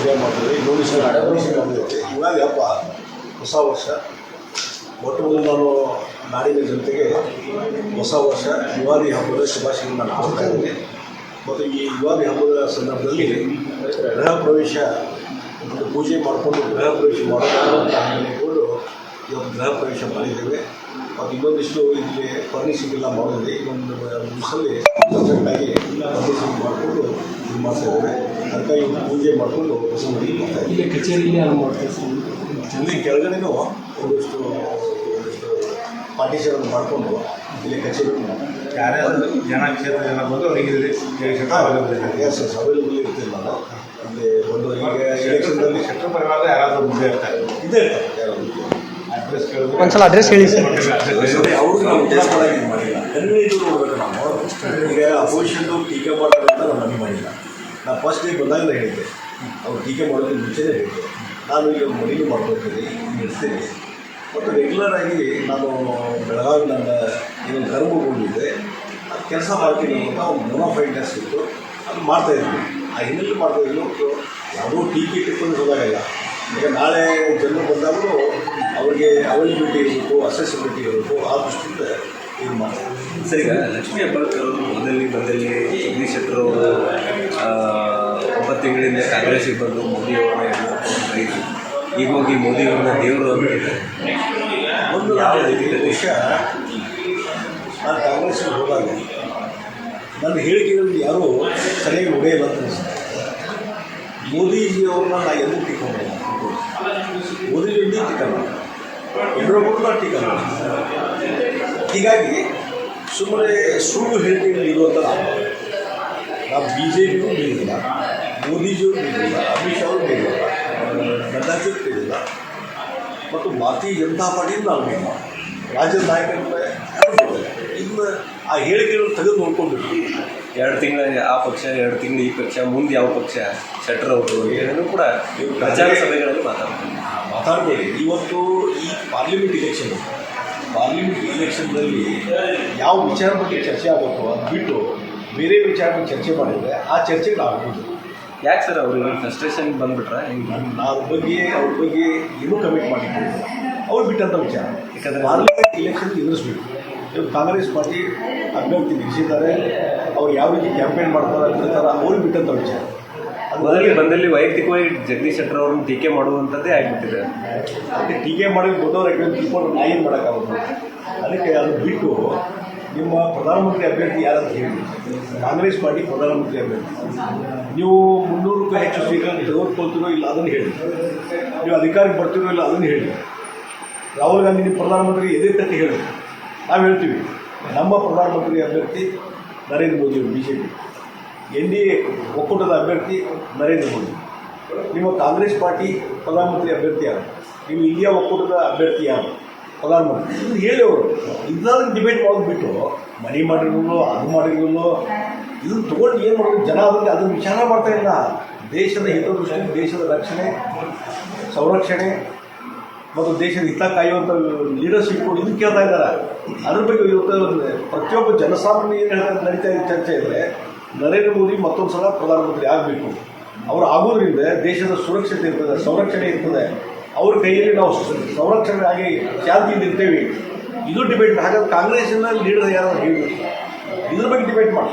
Enjoy ಮಾಡ್ತೀವಿ ಇನ್ನೊಂದು ದಿವಸ ಇವಾಗ ಹಬ್ಬ ಹೊಸ ವರ್ಷ. ಮೊಟ್ಟ ಮೊದಲು ನಾನು ನಾಡಿನ ಜನತೆಗೆ ಹೊಸ ವರ್ಷ ಯುವಾದಿ ಹಬ್ಬದ ಶುಭಾಶಯಗಳನ್ನು ನಾನು ಇದ್ದೀನಿ. ಮತ್ತು ಈ ಯುವಾದಿ ಹಬ್ಬದ ಸಂದರ್ಭದಲ್ಲಿ ಗೃಹ ಪ್ರವೇಶ ಪೂಜೆ ಮಾಡಿಕೊಂಡು ಗೃಹ ಪ್ರವೇಶ ಮಾಡೋದು ಅಂತ ಇವತ್ತು ಗೃಹ ಪ್ರವೇಶ ಮಾಡಿದ್ದೇವೆ. ಮತ್ತು ಇನ್ನೊಂದಿಷ್ಟು ಇಲ್ಲಿ ಫರ್ನಿಷಿಂಗ್ ಎಲ್ಲ ಮಾಡಿದೆ ಇನ್ನೊಂದು ದಿವಸದಲ್ಲಿ ಸಬ್ಜೆಕ್ಟಾಗಿ ಫರ್ನಿಷಿಂಗ್ ಮಾಡಿಕೊಂಡು ಇದು ಮಾಡ್ತಾ ಇದ್ದಾರೆ. ಅದಕ್ಕಾಗಿ ಒಂದು ಪೂಜೆ ಮಾಡಿಕೊಂಡು ಹೊಸ ಮನೆ ಮಾಡ್ತಾ ಇದ್ದೀವಿ ಇಲ್ಲಿ ಕಚೇರಿಯಲ್ಲಿ ಸರ್ ಇಲ್ಲಿ ಕೆಳಗಡೆನೂ ಒಂದಿಷ್ಟು ಒಂದಿಷ್ಟು ಪಾರ್ಟಿಷನ್ ಮಾಡಿಕೊಂಡು ಇಲ್ಲಿ ಕಚೇರಿ ಯಾರೇ ಜನ ಕ್ಷೇತ್ರ ಜನ ಬಂದು ಅವರಿಗೆ ಎಸ್ ಎಸ್ ಅವೈಲೇಬಲ್ ಇರ್ತಿಲ್ಲ ನಾನು ಅಂದರೆ ಒಂದು ಈಗ ಎಲೆಕ್ಷನ್ದಲ್ಲಿ ಪರಿವಾರದ ಯಾರಾದರೂ ಮುಂದೆ ಇರ್ತಾರೆ. ಇದೇ ಇರ್ತಾರೆ ಯಾರಾದ್ರು. ಒಂದ್ಸಲ ಅಡ್ರೆಸ್ ಹೇಳಿ ಸರ್ ಈಗ ಅಪೋಸಿಷನ್ದು ಟೀಕೆ ಮಾಡ್ತಾರೆ ಅಂತ ನಾನು ಮಾಡಿಲ್ಲ ನಾನು ಫಸ್ಟ್ ಡೇ ಬಂದಾಗಲೇ ಹೇಳಿದ್ದೆ. ಅವ್ರು ಟೀಕೆ ಮಾಡೋದಕ್ಕೆ ಮುಂಚೆನೇ ಹೇಳಿದ್ದೆ. ನಾನು ಈಗ ಮನೆಗೂ ಮಾಡ್ಕೊಳ್ತೀನಿ. ನಡೆಸ್ತೀನಿ ಮತ್ತು ರೆಗ್ಯುಲರ್ ಆಗಿ ನಾನು ಬೆಳಗಾವಿ ನನ್ನ ಏನು ಕರ್ಮ ಹೋಗಿದ್ದೆ ಅದು ಕೆಲಸ ಮಾಡ್ತೀನಿ ಅಂತ ಒಂದು ಮೊನೋಫೈಡ್ನೆಸ್ ಇತ್ತು. ಅದು ಮಾಡ್ತಾಯಿದ್ವಿ ಆ ಹಿನ್ನೆಲೆ ಮಾಡ್ತಾಯಿದ್ವಿ ಹೊರ್ತು ಯಾವುದೋ ಟೀಕೆ ಟಿಪ್ಪಣಿ ಹೋದಾಗಲ್ಲ. ಈಗ ನಾಳೆ ಜನರು ಬಂದಾಗಲೂ ಅವ್ರಿಗೆ ಅವೈಲಬಿಲಿಟಿ ಇರಬೇಕು ಅಸೆಸಿಬಿಲಿಟಿ ಇರಬೇಕು ಆ ದೃಷ್ಟಿಯಿಂದ ಇದು ಮಾಡ್ತಾರೆ ಸರಿ ಈಗ ಲಕ್ಷ್ಮೀ ಹೆಬ್ಬಾಳ್ಕರ್ ಅವರು ಮೊದಲನೇ ಬಂದಲ್ಲಿ ಜಗದೀಶ್ ಶೆಟ್ಟರ್ ಅವರು ಒಂಬತ್ತು ತಿಂಗಳಿಂದ ಕಾಂಗ್ರೆಸ್ಸಿಗೆ ಬಂದು ಮೋದಿ ಅವರನ್ನ ಎಲ್ಲ. ಈಗ ಹೋಗಿ ಮೋದಿ ಅವ್ರನ್ನ ದೇವರು ಅಂತ. ಒಂದು ಯಾವ ವಿಷಯ ನಾನು ಕಾಂಗ್ರೆಸ್ಗೆ ಹೋದಾಗ ನನ್ನ ಹೇಳಿಕೆಗಳಲ್ಲಿ ಯಾರೂ ಸರಿಯಾಗಿ ಉಡೆಯಲ್ಲ ಅಂತ ಅನಿಸುತ್ತೆ ಮೋದಿಜಿಯವ್ರನ್ನ ನಾ ಎಲ್ಲೂ ಟೀಕೆ ಮೋದಿ ಮೋದಿಜಿಯವ್ರನ್ನೇ ಟೀಕೆ ಮಾಡಿಲ್ಲ ಕೂಡ ಟೀಕೆ ಮಾಡಿಲ್ಲ ಹೀಗಾಗಿ ಸುಮ್ಮನೆ ಸುಳ್ಳು ಹೇಳಿಕೆ ಇರುವಂಥ ನಾವು ನಾವು ಬಿ ಜೆ ಪಿಗೂ ಬೀಳಿಲ್ಲ ಮೋದಿಜಿಯವ್ರು ಬೀಳಿಲ್ಲ ಅಮಿತ್ ಶಾ ಅವರು ಬೀಳಿಲ್ಲ ನಡ್ಡಾಜಿಯವ್ರು ಬೀಳಿಲ್ಲ ಮತ್ತು ಮಾತಿ ಎಂಥ ಪಾರ್ಟಿಯಿಂದ ನಾವು ಬೀಳಿಲ್ಲ ರಾಜ್ಯದ ನಾಯಕರ ಇನ್ನು ಆ ಹೇಳಿಕೆಗಳನ್ನು ತೆಗೆದು ನೋಡ್ಕೊಂಡ್ಬಿಟ್ಟು ಎರಡು ತಿಂಗಳ ಆ ಪಕ್ಷ ಎರಡು ತಿಂಗಳು ಈ ಪಕ್ಷ ಮುಂದೆ ಯಾವ ಪಕ್ಷ ಶೆಟ್ರ್ ಅವರು ಏನೇನು ಕೂಡ ಪ್ರಚಾರ ಸಭೆಗಳಲ್ಲಿ ಮಾತಾಡ್ತಾರೆ. ಮಾತಾಡ್ಬೋದು. ಇವತ್ತು ಈ ಪಾರ್ಲಿಮೆಂಟ್ ಇಲೆಕ್ಷನ್ ಪಾರ್ಲಿಮೆಂಟ್ ಇಲೆಕ್ಷನ್ದಲ್ಲಿ ಯಾವ ವಿಚಾರ ಬಗ್ಗೆ ಚರ್ಚೆ ಆಗಬೇಕು ಅದು ಬಿಟ್ಟು ಬೇರೆ ವಿಚಾರ ಬಗ್ಗೆ ಚರ್ಚೆ ಮಾಡಿದರೆ ಆ ಚರ್ಚೆಗಳು ಆಗ್ಬೋದು. ಯಾಕೆ ಸರ್ ಅವ್ರಿಗೆ ಫ್ರಸ್ಟ್ರೇಷನ್ ಬಂದ್ಬಿಟ್ರೆ? ಅದ್ರ ಬಗ್ಗೆ ಅವ್ರ ಬಗ್ಗೆ ಏನೂ ಕಮಿಟ್ ಮಾಡಿದ್ದು ಅವ್ರು ಬಿಟ್ಟಂಥ ವಿಚಾರ. ಯಾಕಂದರೆ ಪಾರ್ಲಿಮೆಂಟ್ ಇಲೆಕ್ಷನ್ ಎದುರಿಸ್ಬೇಕು. ಕಾಂಗ್ರೆಸ್ ಪಾರ್ಟಿ ಅಭ್ಯರ್ಥಿ ನಿಲ್ಲಿಸಿದ್ದಾರೆ. ಅವ್ರು ಯಾವ ರೀತಿ ಕ್ಯಾಂಪೇನ್ ಮಾಡ್ತಾರೆ ಬಿಡ್ತಾರೆ ಅವ್ರಿಗೆ ಬಿಟ್ಟಂಥ ವಿಚಾರ. ಅದು ಮೊದಲಿಗೆ ಬಂದಲ್ಲಿ ವೈಯಕ್ತಿಕವಾಗಿ ಜಗದೀಶ್ ಶೆಟ್ಟರ್ ಅವ್ರನ್ನ ಟೀಕೆ ಮಾಡುವಂಥದ್ದೇ ಆಗಿಬಿಟ್ಟಿದೆ. ಅದಕ್ಕೆ ಟೀಕೆ ಮಾಡಿ ದೊಡ್ಡವ್ರ ಯಾಕಂದ್ರೆ ತಿಳ್ಕೊಂಡು ನಾ ಏನು ಮಾಡೋಕ್ಕಾಗುತ್ತೆ ಅದಕ್ಕೆ ಅದು ಬಿಟ್ಟು ನಿಮ್ಮ ಪ್ರಧಾನಮಂತ್ರಿ ಅಭ್ಯರ್ಥಿ ಯಾರಂತ ಹೇಳಿ. ಕಾಂಗ್ರೆಸ್ ಪಾರ್ಟಿ ಪ್ರಧಾನಮಂತ್ರಿ ಅಭ್ಯರ್ಥಿ. ನೀವು ಮುನ್ನೂರಕ್ಕೂ ಹೆಚ್ಚು ಸೀಟನ್ನು ತೆಗೆದುಕೊಳ್ತೀರೋ ಇಲ್ಲ ಅದನ್ನು ಹೇಳಿ. ನೀವು ಅಧಿಕಾರಕ್ಕೆ ಬರ್ತೀರೋ ಇಲ್ಲ ಅದನ್ನು ಹೇಳಿ. ರಾಹುಲ್ ಗಾಂಧಿ ನಿಮ್ಮ ಪ್ರಧಾನಮಂತ್ರಿ ಎದೆ ತಟ್ಟಿ ಹೇಳಿ. ನಾವು ಹೇಳ್ತೀವಿ ನಮ್ಮ ಪ್ರಧಾನಮಂತ್ರಿ ಅಭ್ಯರ್ಥಿ ನರೇಂದ್ರ ಮೋದಿ ಅವರು B J P N D A ಒಕ್ಕೂಟದ ಅಭ್ಯರ್ಥಿ ನರೇಂದ್ರ ಮೋದಿ. ನಿಮ್ಮ ಕಾಂಗ್ರೆಸ್ ಪಾರ್ಟಿ ಪ್ರಧಾನಮಂತ್ರಿ ಅಭ್ಯರ್ಥಿ ಯಾರು? ನೀವು ಇಂಡಿಯಾ ಒಕ್ಕೂಟದ ಅಭ್ಯರ್ಥಿ ಯಾರು? ಪ್ರಧಾನಮಂತ್ರಿ. ಇದು ಹೇಳಿ ಅವರು. ಇದನ್ನ ಡಿಬೇಟ್ ಮಾಡೋದು ಬಿಟ್ಟು ಮನಿ ಮಾಡಿರೋದು, ಅದು ಮಾಡಿರ್ಬೋದು ಇದನ್ನು ತೊಗೊಂಡು ಏನು ಮಾಡೋದು? ಜನ ಅದಕ್ಕೆ ಅದನ್ನು ವಿಚಾರ ಮಾಡ್ತಾ ಇಲ್ಲ. ದೇಶದ ಹಿತದೃಷ್ಟಿ ದೇಶದ ರಕ್ಷಣೆ, ಸಂರಕ್ಷಣೆ ಮತ್ತು ದೇಶದ ಹಿತ ಕಾಯುವಂಥ ಲೀಡರ್ಶಿಪ್ ಇದು ಕೇಳ್ತಾ ಇದ್ದಾರೆ. ಅದ್ರ ಬಗ್ಗೆ ಇವತ್ತು ಪ್ರತಿಯೊಬ್ಬ ಜನಸಾಮಾನ್ಯ ಏನು ನಡೀತಾ ಇದೆ ಚರ್ಚೆ ಇದ್ದರೆ ನರೇಂದ್ರ ಮೋದಿ ಮತ್ತೊಂದು ಸಲ ಪ್ರಧಾನಮಂತ್ರಿ ಆಗಬೇಕು. ಅವರು ಆಗೋದ್ರಿಂದ ದೇಶದ ಸುರಕ್ಷತೆ ಇರ್ತದೆ, ಸಂರಕ್ಷಣೆ ಇರ್ತದೆ. ಅವ್ರ ಕೈಯಲ್ಲಿ ನಾವು ಸಂರಕ್ಷಣೆ ಆಗಿ ಶಾಂತಿಯಿಂದ ಇರ್ತೇವೆ ಇದು ಡಿಬೇಟ್ ಹಾಗಾದ್ರೆ ಕಾಂಗ್ರೆಸ್ನ ಲೀಡರ್ ಯಾರು ಹೇಳಬೇಕು ಇದ್ರ ಬಗ್ಗೆ ಡಿಬೇಟ್ ಮಾಡಿ